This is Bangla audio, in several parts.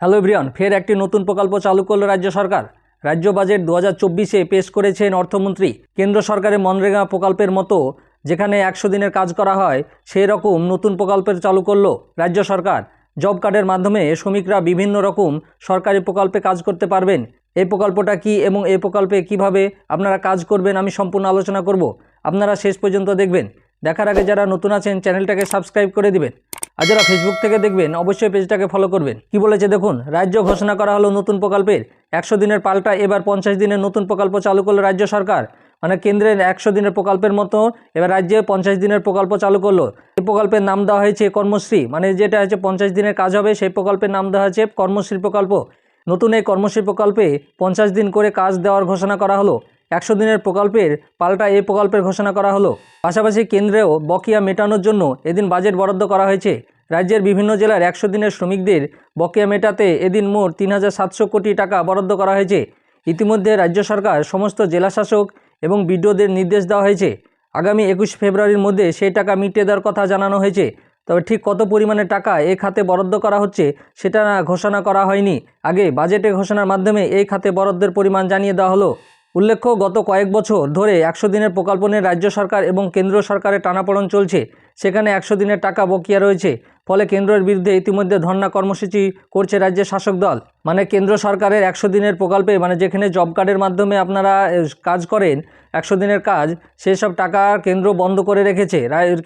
হ্যালো ব্রিয়ান ফের একটি নতুন প্রকল্প চালু করল রাজ্য সরকার। রাজ্য বাজেট দু হাজার পেশ করেছেন অর্থমন্ত্রী। কেন্দ্র সরকারের মনরেগা প্রকল্পের মতো যেখানে একশো দিনের কাজ করা হয়, সেই রকম নতুন প্রকল্পের চালু করল রাজ্য সরকার। জব কার্ডের মাধ্যমে শ্রমিকরা বিভিন্ন রকম সরকারি প্রকল্পে কাজ করতে পারবেন। এই প্রকল্পটা কি এবং এই প্রকল্পে কীভাবে আপনারা কাজ করবেন আমি সম্পূর্ণ আলোচনা করব। আপনারা শেষ পর্যন্ত দেখবেন। দেখার আগে যারা নতুন আছেন, চ্যানেলটাকে সাবস্ক্রাইব করে দিবেন। আর যারা ফেসবুক থেকে দেখবেন, অবশ্যই পেজটাকে ফলো করবেন। কি বলেছে দেখুন, রাজ্য ঘোষণা করা হলো নতুন প্রকল্পের। একশো দিনের পাল্টা, এবার পঞ্চাশ দিনের নতুন প্রকল্প চালু করল রাজ্য সরকার। মানে কেন্দ্রের একশো দিনের প্রকল্পের মতো, এবার রাজ্যে পঞ্চাশ দিনের প্রকল্প চালু করল। এই প্রকল্পের নাম দেওয়া হয়েছে কর্মশ্রী। মানে যেটা হচ্ছে পঞ্চাশ দিনের কাজ হবে, সেই প্রকল্পের নাম দেওয়া হয়েছে কর্মশ্রী প্রকল্প। নতুন এই কর্মশ্রী প্রকল্পে পঞ্চাশ দিন করে কাজ দেওয়ার ঘোষণা করা হলো। একশো দিনের প্রকল্পের পাল্টা এই প্রকল্পের ঘোষণা করা হলো। পাশাপাশি কেন্দ্রেও বকেয়া মেটানোর জন্য এদিন বাজেট বরাদ্দ করা হয়েছে। রাজ্যের বিভিন্ন জেলার একশো দিনের শ্রমিকদের বকেয়া মেটাতে এদিন মোট তিন হাজার সাতশো কোটি টাকা বরাদ্দ করা হয়েছে। ইতিমধ্যে রাজ্য সরকার সমস্ত জেলাশাসক এবং বিডিওদের নির্দেশ দেওয়া হয়েছে। আগামী একুশ ফেব্রুয়ারির মধ্যে সেই টাকা মিটিয়ে দেওয়ার কথা জানানো হয়েছে। তবে ঠিক কত পরিমাণে টাকা এই খাতে বরাদ্দ করা হচ্ছে সেটা ঘোষণা করা হয়নি। আগে বাজেটে ঘোষণার মাধ্যমে এই খাতে বরাদ্দের পরিমাণ জানিয়ে দেওয়া হলো। উল্লেখ্য, গত কয়েক বছর ধরে একশো দিনের প্রকল্প নিয়ে রাজ্য সরকার এবং কেন্দ্র সরকারের টানাপোড়ন চলছে। সেখানে একশো দিনের টাকা বকিয়া রয়েছে। ফলে কেন্দ্রের বিরুদ্ধে ইতিমধ্যে ধর্ণা কর্মসূচি করছে রাজ্যের শাসক দল। মানে কেন্দ্র সরকারের একশো দিনের প্রকল্পে মানে যেখানে জব কার্ডের মাধ্যমে আপনারা কাজ করেন, একশো দিনের কাজ সেই সব টাকা কেন্দ্র বন্ধ করে রেখেছে।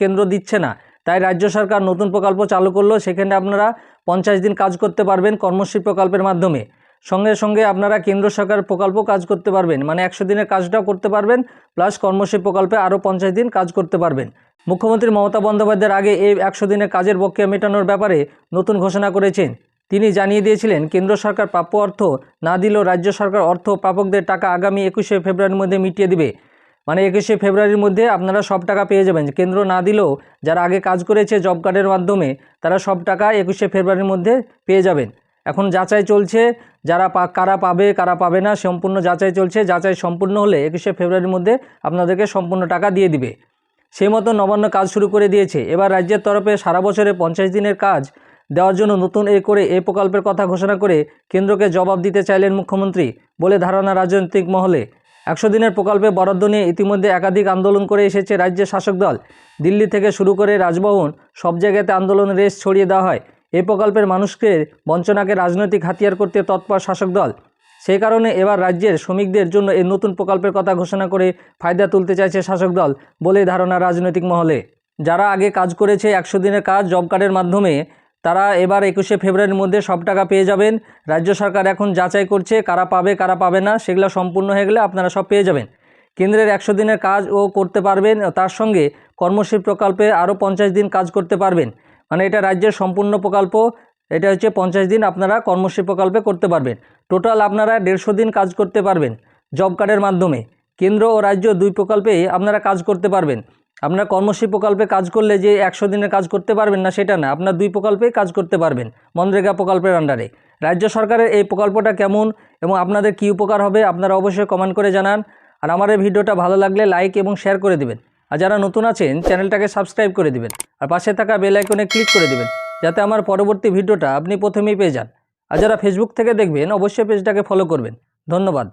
কেন্দ্র দিচ্ছে না। তাই রাজ্য সরকার নতুন প্রকল্প চালু করল সেখানে আপনারা পঞ্চাশ দিন কাজ করতে পারবেন কর্মশ্রী প্রকল্পের মাধ্যমে। সঙ্গে সঙ্গে আপনারা কেন্দ্র সরকার প্রকল্প কাজ করতে পারবেন। মানে একশো দিনের কাজটাও করতে পারবেন প্লাস কর্মশ্রী প্রকল্পে আরও পঞ্চাশ দিন কাজ করতে পারবেন। মুখ্যমন্ত্রী মমতা বন্দ্যোপাধ্যায়ের আগে এই একশো দিনের কাজের বকেয়া মেটানোর ব্যাপারে নতুন ঘোষণা করেছেন। তিনি জানিয়ে দিয়েছিলেন, কেন্দ্র সরকার প্রাপ্য অর্থ না দিলেও রাজ্য সরকার অর্থ প্রাপকদের টাকা আগামী একুশে ফেব্রুয়ারির মধ্যে মিটিয়ে দিবে। মানে একুশে ফেব্রুয়ারির মধ্যে আপনারা সব টাকা পেয়ে যাবেন। কেন্দ্র না দিলেও যারা আগে কাজ করেছে জব কার্ডের মাধ্যমে, তারা সব টাকা একুশে ফেব্রুয়ারির মধ্যে পেয়ে যাবেন। এখন যাচাই চলছে যারা পা কারা পাবে কারা পাবে না, সম্পূর্ণ যাচাই চলছে। যাচাই সম্পূর্ণ হলে একুশে ফেব্রুয়ারির মধ্যে আপনাদেরকে সম্পূর্ণ টাকা দিয়ে দিবে। সেই মতো নবান্ন কাজ শুরু করে দিয়েছে। এবার রাজ্যের তরফে সারা বছরে পঞ্চাশ দিনের কাজ দেওয়ার জন্য নতুন এ করে এই প্রকল্পের কথা ঘোষণা করে কেন্দ্রকে জবাব দিতে চাইলেন মুখ্যমন্ত্রী বলে ধারণা রাজনৈতিক মহলে। একশো দিনের প্রকল্পে বরাদ্দ নিয়ে ইতিমধ্যে একাধিক আন্দোলন করে এসেছে রাজ্যের শাসক দল। দিল্লি থেকে শুরু করে রাজভবন, সব জায়গাতে আন্দোলন রেস ছড়িয়ে দেওয়া হয়। এই প্রকল্পের মানুষকে বঞ্চনাকে রাজনৈতিক হাতিয়ার করতে তৎপর শাসক দল। সেই কারণে এবার রাজ্যের শ্রমিকদের জন্য এই নতুন প্রকল্পের কথা ঘোষণা করে ফায়দা তুলতে চাইছে শাসক দল বলে ধারণা রাজনৈতিক মহলে। যারা আগে কাজ করেছে একশো দিনের কাজ জব কার্ডের মাধ্যমে, তারা এবার একুশে ফেব্রুয়ারির মধ্যে সব টাকা পেয়ে যাবেন। রাজ্য সরকার এখন যাচাই করছে কারা পাবে কারা পাবে না, সেগুলো সম্পূর্ণ হয়ে গেলে আপনারা সব পেয়ে যাবেন। কেন্দ্রের একশো দিনের কাজ ও করতে পারবেন, তার সঙ্গে কর্মশ্রী প্রকল্পে আরও পঞ্চাশ দিন কাজ করতে পারবেন। মানে এটা রাজ্যের সম্পূর্ণ প্রকল্প, এটা হচ্ছে পঞ্চাশ দিন আপনারা কর্মশ্রী প্রকল্পে করতে পারবেন। টোটাল আপনারা দেড়শো দিন কাজ করতে পারবেন জব কার্ডের মাধ্যমে। কেন্দ্র ও রাজ্য দুই প্রকল্পে আপনারা কাজ করতে পারবেন। আপনার কর্মশ্রী প্রকল্পে কাজ করলে যে একশো দিনে কাজ করতে পারবেন না, সেটা না। আপনার দুই প্রকল্পেই কাজ করতে পারবেন মনরেগা প্রকল্পের আন্ডারে রাজ্য সরকারের এই প্রকল্পটা কেমন এবং আপনাদের কী উপকার হবে, আপনারা অবশ্যই কমেন্ট করে জানান। আর আমার এই ভিডিওটা ভালো লাগলে লাইক এবং শেয়ার করে দিবেন। আর যারা নতুন আছেন, চ্যানেলটাকে সাবস্ক্রাইব করে দিবেন আর পাশে থাকা বেল আইকনে ক্লিক করে দিবেন, যাতে আমার পরবর্তী ভিডিওটা আপনি প্রথমেই পেয়ে যান। আর যারা ফেসবুক থেকে দেখবেন, অবশ্যই পেজটাকে ফলো করবেন। ধন্যবাদ।